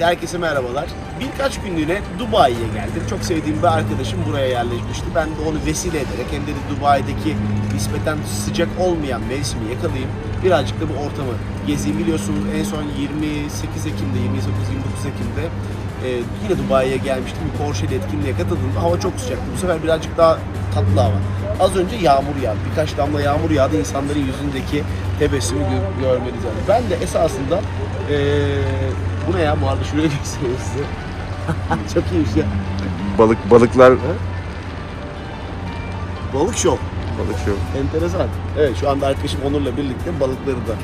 Herkese merhabalar. Birkaç günlüğüne Dubai'ye geldim. Çok sevdiğim bir arkadaşım buraya yerleşmişti. Ben de onu vesile ederek hem de Dubai'deki nispeten sıcak olmayan mevsimi yakalayayım. Birazcık da bu ortamı gezeyim. Biliyorsunuz en son 28 Ekim'de, 29-29 Ekim'de e, yine Dubai'ye gelmiştim. Bir Porsche'li etkinliğe katıldım. Hava çok sıcaktı. Bu sefer birazcık daha tatlı hava. Az önce yağmur yağdı. Birkaç damla yağmur yağdı. İnsanların yüzündeki tebessümü gö- görmeniz lazım. Ben de esasında e, bu ne ya? Bu arada şuraya göstereyim size. çok iyiymiş ya. Balık balıklar Balık şov. balık şu. Enteresan. Evet şu anda arkadaşım Onur'la birlikte balıkları da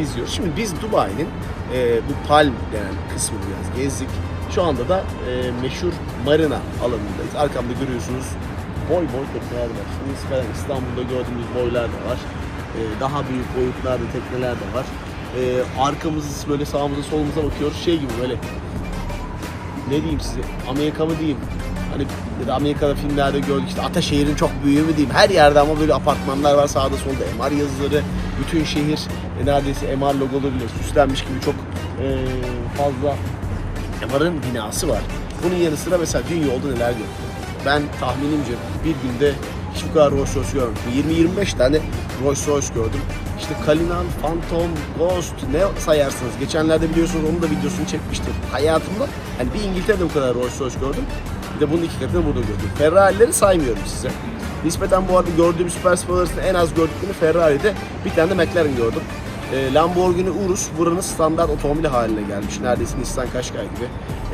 izliyoruz. Şimdi biz Dubai'nin e, bu Palm denen kısmını biraz gezdik. Şu anda da e, meşhur marina alanındayız. Arkamda görüyorsunuz boy boy tekneler var. Şimdi İstanbul'da gördüğümüz boylar da var. E, daha büyük boyutlarda tekneler de var. E, arkamızı böyle sağımıza solumuza bakıyoruz. Şey gibi böyle ne diyeyim size Amerika mı diyeyim hani ya da Amerika'da filmlerde gördük işte Ataşehir'in çok büyüğü mü diyeyim her yerde ama böyle apartmanlar var sağda solda MR yazıları bütün şehir e, neredeyse MR logolarıyla süslenmiş gibi çok e, fazla MR'ın binası var. Bunun yanı sıra mesela dün yolda neler gördüm. Ben tahminimce bir günde hiç bu Rolls Royce görmedim. 20-25 tane Rolls Royce gördüm. İşte Kalinan, Phantom, Ghost ne sayarsınız. Geçenlerde biliyorsunuz onun da videosunu çekmiştim. Hayatımda hani bir İngiltere'de bu kadar Rolls Royce gördüm. Bir de bunun iki katını burada gördüm. Ferrari'leri saymıyorum size. Nispeten bu arada gördüğüm süper spor arasında en az gördüklerini Ferrari'de bir tane de McLaren gördüm. E, Lamborghini Urus buranın standart otomobili haline gelmiş. Neredeyse Nissan Qashqai gibi.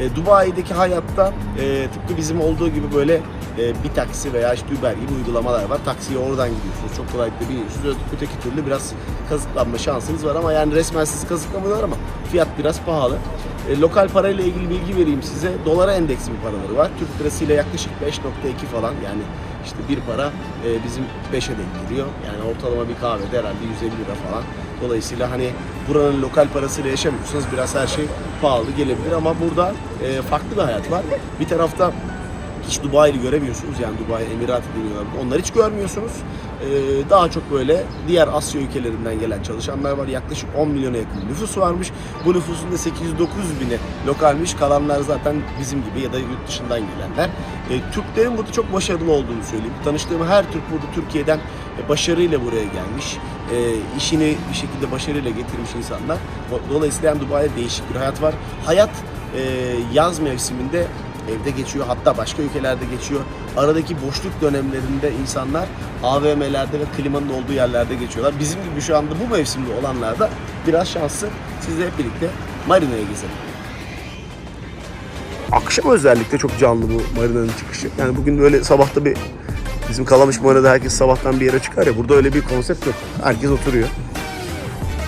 E, Dubai'deki hayatta e, tıpkı bizim olduğu gibi böyle e, bir taksi veya işte Uber gibi uygulamalar var. Taksiye oradan gidiyorsunuz. Çok kolaylıkla biniyorsunuz. Öte- Öteki türlü biraz kazıklanma şansınız var ama yani resmen sizi kazıklamıyorlar ama fiyat biraz pahalı. E, lokal parayla ilgili bilgi vereyim size. Dolara endeksli bir paraları var. Türk lirasıyla yaklaşık 5.2 falan yani işte bir para e, bizim 5'e denk geliyor. Yani ortalama bir kahvede herhalde 150 lira falan. Dolayısıyla hani buranın lokal parasıyla yaşamıyorsanız biraz her şey pahalı gelebilir ama burada e, farklı bir hayat var. Bir tarafta hiç Dubai'li göremiyorsunuz yani Dubai Emirati deniyorlar. Onları hiç görmüyorsunuz. Ee, daha çok böyle diğer Asya ülkelerinden gelen çalışanlar var. Yaklaşık 10 milyona yakın nüfus varmış. Bu nüfusun da 809 bini lokalmiş. Kalanlar zaten bizim gibi ya da yurt dışından gelenler. Ee, Türklerin burada çok başarılı olduğunu söyleyeyim. Tanıştığım her Türk burada Türkiye'den e, başarıyla buraya gelmiş. E, işini bir şekilde başarıyla getirmiş insanlar. Dolayısıyla Dubai'de değişik bir hayat var. Hayat e, yaz mevsiminde evde geçiyor hatta başka ülkelerde geçiyor. Aradaki boşluk dönemlerinde insanlar AVM'lerde ve klimanın olduğu yerlerde geçiyorlar. Bizim gibi şu anda bu mevsimde olanlar da biraz şanslı. Sizle hep birlikte Marina'ya gezelim. Akşam özellikle çok canlı bu marinanın çıkışı. Yani bugün böyle sabahta bir bizim Kalamış Marina'da herkes sabahtan bir yere çıkar ya. Burada öyle bir konsept yok. Herkes oturuyor.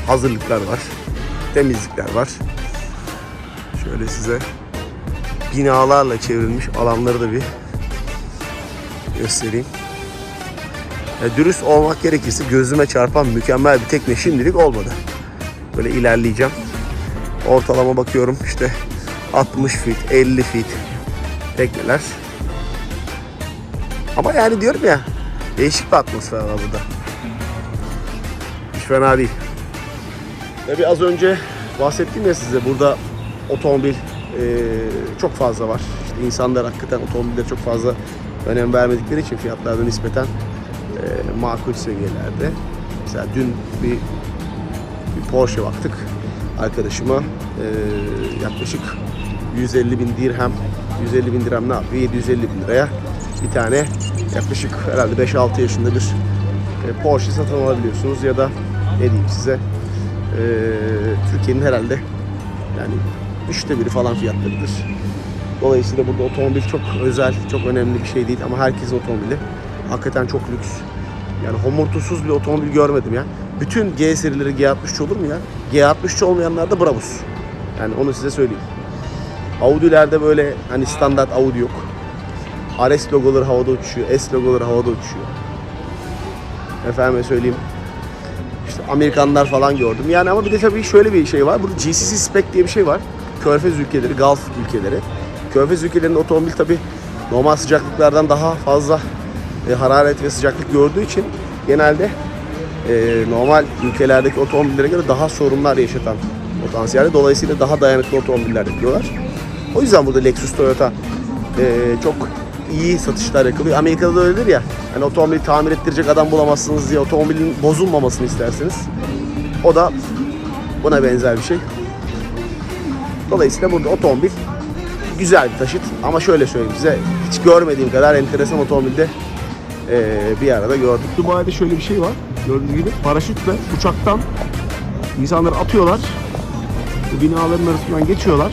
Hazırlıklar var. Temizlikler var. Şöyle size binalarla çevrilmiş alanları da bir göstereyim. Ya dürüst olmak gerekirse gözüme çarpan mükemmel bir tekne şimdilik olmadı. Böyle ilerleyeceğim. Ortalama bakıyorum işte 60 fit, 50 fit tekneler. Ama yani diyorum ya değişik bir atmosfer var burada. Hiç fena değil. Tabii az önce bahsettim ya size burada otomobil e, çok fazla var. İşte insanlar hakikaten otomobillere çok fazla önem vermedikleri için fiyatlarda nispeten e, makul seviyelerde. Mesela dün bir, bir Porsche baktık. Arkadaşıma e, yaklaşık 150 bin dirhem 150 bin dirhem ne yapıyor? 750 bin liraya bir tane yaklaşık herhalde 5-6 yaşında bir e, Porsche satın alabiliyorsunuz ya da ne diyeyim size e, Türkiye'nin herhalde yani üçte biri falan fiyatlarıdır. Dolayısıyla burada otomobil çok özel, çok önemli bir şey değil ama herkes otomobili hakikaten çok lüks. Yani homurtusuz bir otomobil görmedim ya. Bütün G serileri G63 olur mu ya? G63 olmayanlar da Brabus. Yani onu size söyleyeyim. Audi'lerde böyle hani standart Audi yok. RS logoları havada uçuşuyor, S logoları havada uçuşuyor. Efendime söyleyeyim. İşte Amerikanlar falan gördüm. Yani ama bir de tabii şöyle bir şey var. Burada GCC spec diye bir şey var. Körfez ülkeleri, Gulf ülkeleri. Körfez ülkelerinde otomobil tabii normal sıcaklıklardan daha fazla e, hararet ve sıcaklık gördüğü için genelde e, normal ülkelerdeki otomobillere göre daha sorunlar yaşatan potansiyelde. Dolayısıyla daha dayanıklı otomobiller yapıyorlar. O yüzden burada Lexus, Toyota e, çok iyi satışlar yakılıyor. Amerika'da da öyledir ya. Hani otomobili tamir ettirecek adam bulamazsınız diye otomobilin bozulmamasını isterseniz. O da buna benzer bir şey. Dolayısıyla burada otomobil güzel bir taşıt. Ama şöyle söyleyeyim size hiç görmediğim kadar enteresan otomobilde eee, bir arada gördük. Dubai'de şöyle bir şey var. Gördüğünüz gibi paraşütle uçaktan insanları atıyorlar. Bu binaların arasından geçiyorlar.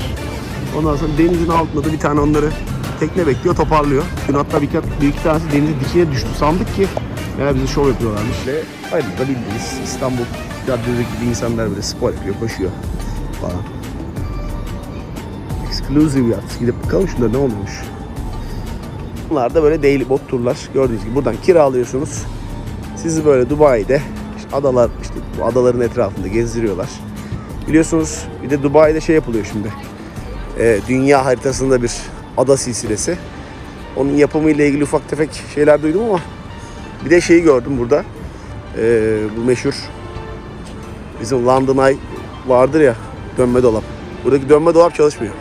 Ondan sonra denizin altında da bir tane onları tekne bekliyor, toparlıyor. Dün hatta bir, bir iki tanesi denizin dikine düştü. Sandık ki meğer bize şov yapıyorlarmış. Ve ayrıca bildiğiniz İstanbul caddeleri gibi insanlar böyle spor yapıyor, koşuyor falan. Exclusive yat. Gidip bakalım şunda ne oluyormuş. Bunlar da böyle daily boat turlar. Gördüğünüz gibi buradan kiralıyorsunuz. Sizi böyle Dubai'de işte adalar işte bu adaların etrafında gezdiriyorlar. Biliyorsunuz bir de Dubai'de şey yapılıyor şimdi. Ee, dünya haritasında bir ada silsilesi. Onun yapımıyla ilgili ufak tefek şeyler duydum ama bir de şeyi gördüm burada. Ee, bu meşhur bizim London Eye vardır ya dönme dolap. Buradaki dönme dolap çalışmıyor.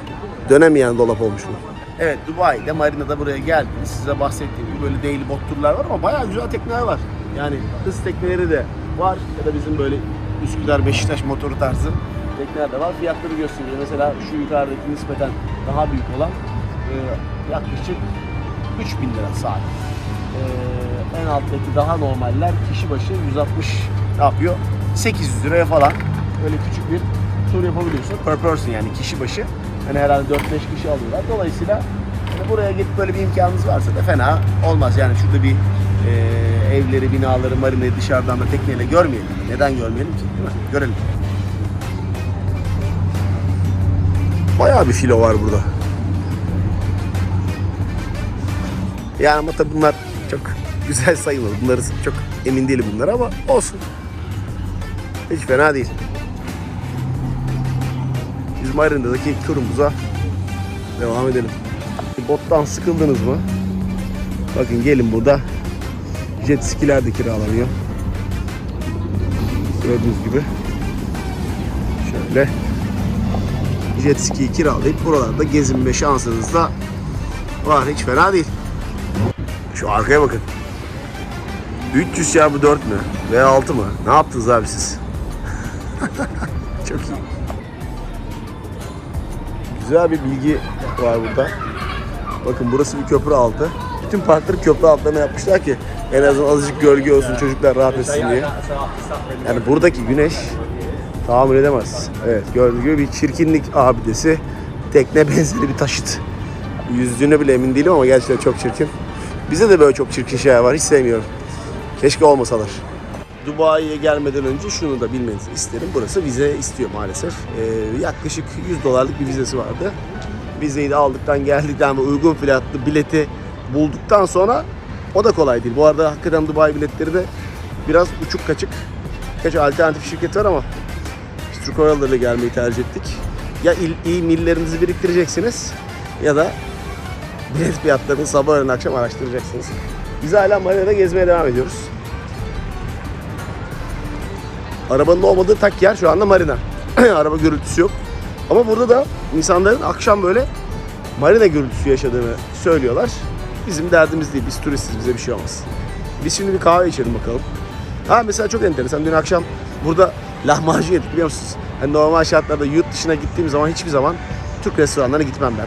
Dönemeyen dolap olmuş bu. Evet Dubai'de marinada buraya geldiniz. Size bahsettiğim gibi böyle daily boat turlar var ama bayağı güzel tekneler var. Yani hız tekneleri de var ya da bizim böyle Üsküdar Beşiktaş motoru tarzı tekneler de var. Fiyatları gösteriyor. Mesela şu yukarıdaki nispeten daha büyük olan e, yaklaşık 3000 lira saat. E, en alttaki daha normaller kişi başı 160 ne yapıyor? 800 liraya falan öyle küçük bir tur yapabiliyorsun. Per person yani kişi başı. Hani herhalde 4-5 kişi alıyorlar. Dolayısıyla hani buraya gelip böyle bir imkanınız varsa da fena olmaz. Yani şurada bir e, evleri, binaları, marinayı dışarıdan da tekneyle görmeyelim. Neden görmeyelim ki? Değil mi? Görelim. Bayağı bir filo var burada. Yani ama tabii bunlar çok güzel sayılır. Bunları çok emin değilim bunlar ama olsun. Hiç fena değil. Biz Marina'daki turumuza devam edelim. Bottan sıkıldınız mı? Bakın gelin burada jet skiler de kiralanıyor. Gördüğünüz gibi. Şöyle jet skiyi kiralayıp buralarda gezinme şansınız da var. Hiç fena değil. Şu arkaya bakın. 300 çarpı 4 mü? Veya 6 mı? Ne yaptınız abi siz? Çok iyi. Güzel bir bilgi var burada. Bakın burası bir köprü altı. Bütün parkları köprü altlarına yapmışlar ki en azından azıcık gölge olsun çocuklar rahat etsin diye. Yani buradaki güneş tahammül edemez. Evet gördüğünüz gibi bir çirkinlik abidesi. Tekne benzeri bir taşıt. Yüzdüğüne bile emin değilim ama gerçekten çok çirkin. Bize de böyle çok çirkin şeyler var. Hiç sevmiyorum. Keşke olmasalar. Dubai'ye gelmeden önce şunu da bilmenizi isterim. Burası vize istiyor maalesef. Ee, yaklaşık 100 dolarlık bir vizesi vardı. Vizeyi de aldıktan geldikten ve uygun fiyatlı bileti bulduktan sonra o da kolay değil. Bu arada hakikaten Dubai biletleri de biraz uçuk kaçık. Kaç alternatif şirket var ama biz Türk Hava gelmeyi tercih ettik. Ya il, iyi millerinizi biriktireceksiniz ya da bilet fiyatlarını sabah öğlen akşam araştıracaksınız. Biz hala Marina'da gezmeye devam ediyoruz. Arabanın olmadığı tak yer şu anda marina. Araba gürültüsü yok. Ama burada da insanların akşam böyle marina gürültüsü yaşadığını söylüyorlar. Bizim derdimiz değil. Biz turistiz. Bize bir şey olmaz. Biz şimdi bir kahve içelim bakalım. Ha mesela çok enteresan. Dün akşam burada lahmacun yedik biliyor musunuz? Hani normal şartlarda yurt dışına gittiğim zaman hiçbir zaman Türk restoranlarına gitmem ben.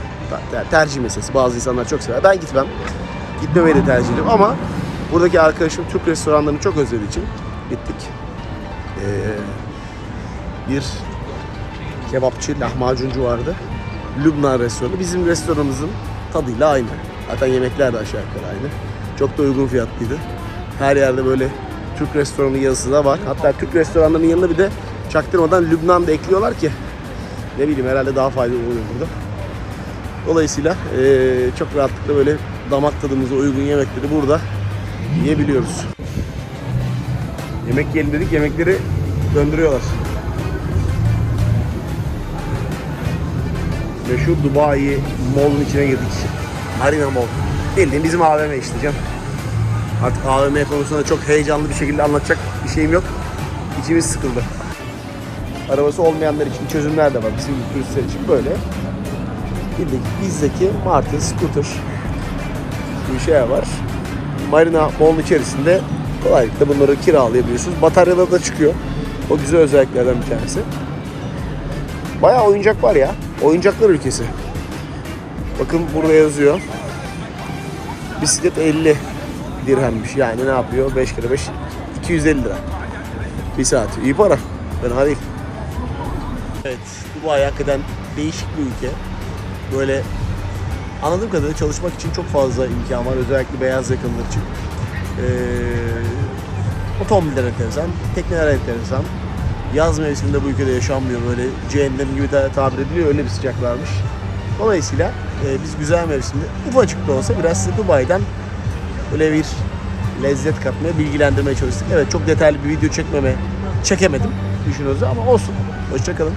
Ter- Tercih meselesi. Bazı insanlar çok sever. Ben gitmem. Gitmemeyi de tercih ederim ama buradaki arkadaşım Türk restoranlarını çok özlediği için gittik. Ee, bir kebapçı, lahmacuncu vardı. Lübnan restoranı. Bizim restoranımızın tadıyla aynı. Zaten yemekler de aşağı yukarı aynı. Çok da uygun fiyatlıydı. Her yerde böyle Türk restoranı yazısı da var. Hatta Türk restoranlarının yanına bir de çaktırmadan Lübnan da ekliyorlar ki ne bileyim herhalde daha faydalı oluyor burada. Dolayısıyla eee, çok rahatlıkla böyle damak tadımıza uygun yemekleri burada yiyebiliyoruz. Yemek yiyelim dedik, yemekleri döndürüyorlar. Meşhur Dubai Mall'un içine girdik. Marina Mall. Bildiğin bizim AVM işte canım. Artık AVM konusunda çok heyecanlı bir şekilde anlatacak bir şeyim yok. İçimiz sıkıldı. arabası olmayanlar için çözümler de var. Bizim turistler için böyle. Bildik bizdeki Martı, scooter gibi şeyler var. Marina Mall'un içerisinde kolaylıkla bunları kiralayabiliyorsunuz. Bataryaları da çıkıyor. O güzel özelliklerden bir tanesi. Bayağı oyuncak var ya. Oyuncaklar ülkesi. Bakın burada yazıyor. Bisiklet 50 dirhemmiş. Yani ne yapıyor? 5 kere 5 250 lira. Bir saat. İyi para. Fena değil. Evet. Dubai hakikaten değişik bir ülke. Böyle anladığım kadarıyla çalışmak için çok fazla imkan var. Özellikle beyaz yakalılar için. Ee, otomobiller enteresan, tekneler enteresan. Yaz mevsiminde bu ülkede yaşanmıyor. Böyle cehennem gibi de tabir ediliyor. Öyle bir sıcak varmış. Dolayısıyla e, biz güzel mevsimde ufacık da olsa biraz Dubai'den böyle bir lezzet katmaya, bilgilendirmeye çalıştık. Evet çok detaylı bir video çekmeme çekemedim düşünüyoruz ama olsun. Hoşçakalın.